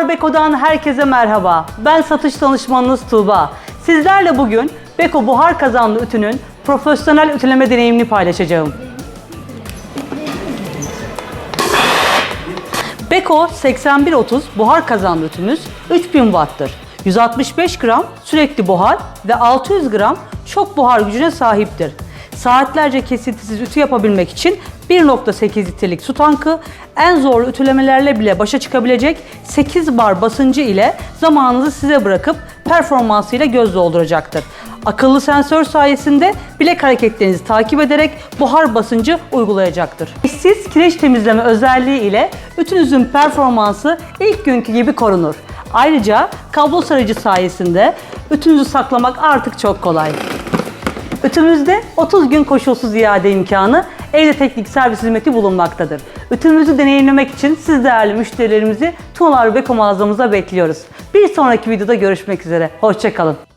Tuğlar Beko'dan herkese merhaba. Ben satış danışmanınız Tuğba. Sizlerle bugün Beko buhar kazanlı ütünün profesyonel ütüleme deneyimini paylaşacağım. Beko 8130 buhar kazanlı ütümüz 3000 watt'tır. 165 gram sürekli buhar ve 600 gram çok buhar gücüne sahiptir. Saatlerce kesintisiz ütü yapabilmek için 1.8 litrelik su tankı, en zorlu ütülemelerle bile başa çıkabilecek 8 bar basıncı ile zamanınızı size bırakıp performansıyla göz dolduracaktır. Akıllı sensör sayesinde bilek hareketlerinizi takip ederek buhar basıncı uygulayacaktır. Eşsiz kireç temizleme özelliği ile ütünüzün performansı ilk günkü gibi korunur. Ayrıca kablo sarıcı sayesinde ütünüzü saklamak artık çok kolay. Ütümüzde 30 gün koşulsuz iade imkanı, evde teknik servis hizmeti bulunmaktadır. Ütümüzü deneyimlemek için siz değerli müşterilerimizi Tuğlar Beko mağazamıza bekliyoruz. Bir sonraki videoda görüşmek üzere. Hoşçakalın.